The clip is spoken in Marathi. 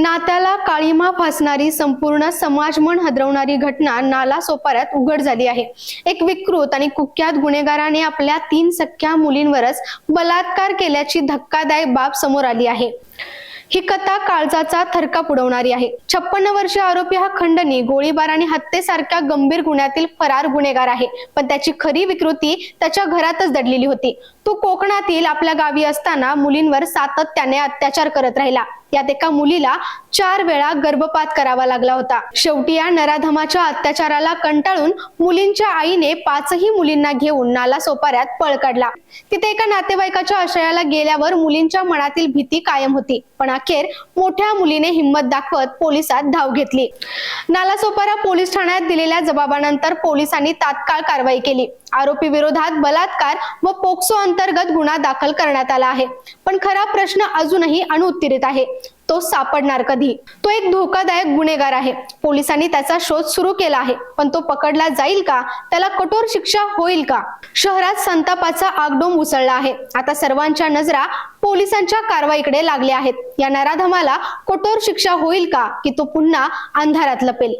नात्याला काळीमा फासणारी संपूर्ण समाजमन हदरवणारी घटना नाला सोपाऱ्यात उघड झाली आहे. एक विकृत आणि कुख्यात गुन्हेगाराने आपल्या तीन सख्या मुलींवरच बलात्कार केल्याची धक्कादायक बाब समोर आली आहे. ही कथा काळजाचा थरका पुडवणारी आहे. छप्पन्न वर्षीय आरोपी हा खंडणी गोळीबार आणि हत्येसारख्या गंभीर गुन्ह्यातील फरार गुन्हेगार आहे. पण त्याची खरी विकृती त्याच्या घरातच दडलेली होती. तो कोकणातील आपल्या गावी असताना मुलींवर सातत्याने अत्याचार करत राहिला. यात एका मुलीला चार वेळा गर्भपात करावा लागला होता. शेवटी या नराधमाच्या अत्याचाराला कंटाळून मुलींच्या आईने पाचही मुलींना घेऊन नाला सोपाऱ्यात पळ काढला. तिथे एका नातेवाईकाच्या आश्रयाला गेल्यावर मुलींच्या मनातील भीती कायम होती. पण अखेर मोठ्या मुलीने हिंमत दाखवत पोलिसात धाव घेतली. नालासोपारा पोलीस ठाण्यात दिलेल्या जबाबानंतर पोलिसांनी तात्काळ कारवाई केली. आरोपी विरोधात बलात्कार व पोक्सो अंतर्गत गुन्हा दाखल करण्यात आला आहे. पण खरा प्रश्न अजूनही अनुत्तरित आहे. तो सापडणार कधी? तो एक धोकादायक गुन्हेगार आहे. पोलिसांनी त्याचा शोध सुरू केला आहे. पण तो पकडला जाईल का? त्याला कठोर शिक्षा होईल का? शहरात संतापाचा आगडोम उसळला आहे. आता सर्वांच्या नजरा पोलिसांच्या कारवाईकडे लागल्या आहेत. या नराधमाला कठोर शिक्षा होईल का? की तो पुन्हा अंधारात लपेल?